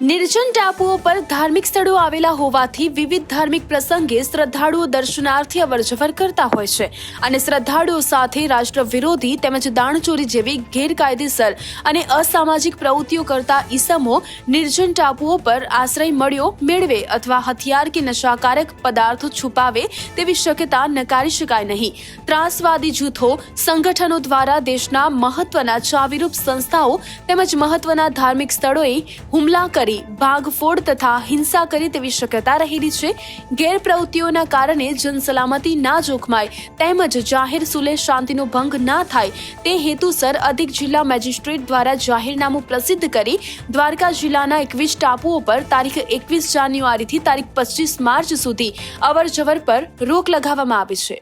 નિર્જન ટાપુઓ પર ધાર્મિક સ્થળો આવેલા હોવાથી વિવિધ ધાર્મિક પ્રસંગે શ્રદ્ધાળુઓ દર્શનાર્થી અવરજવર કરતા હોય છે અને શ્રદ્ધાળુઓ સાથે રાષ્ટ્ર વિરોધી તેમજ દાણચોરી જેવી ગેરકાયદેસર અને અસામાજિક પ્રવૃત્તિઓ કરતા ઈસમો નિર્જન ટાપુઓ પર આશ્રય મળ્યો, મેળવે અથવા હથિયાર કે નશાકારક પદાર્થો છુપાવે તેવી શક્યતા નકારી શકાય નહીં. ત્રાસવાદી જૂથો, સંગઠનો દ્વારા દેશના મહત્વના ચાવીરૂપ સંસ્થાઓ તેમજ મહત્વના ધાર્મિક સ્થળોએ હુમલા કરી ભાગફોડ તથા હિંસા કરી તેવી શક્યતા રહેલી છે. ગેરપ્રવૃત્તિઓના કારણે જનસલામતી ના જોખમાય, તેમજ જાહેર સુલે શાંતિનો ભંગ ના થાય. તે હેતુસર અધિક જિલ્લા મેજિસ્ટ્રેટ દ્વારા જાહેરનામું પ્રસિદ્ધ કરી દ્વારકા જિલ્લાના એકવીસ ટાપુઓ પર તારીખ એકવીસ જાન્યુઆરીથી તારીખ પચીસ માર્ચ સુધી અવરજવર પર રોક લગાવવામાં આવી છે.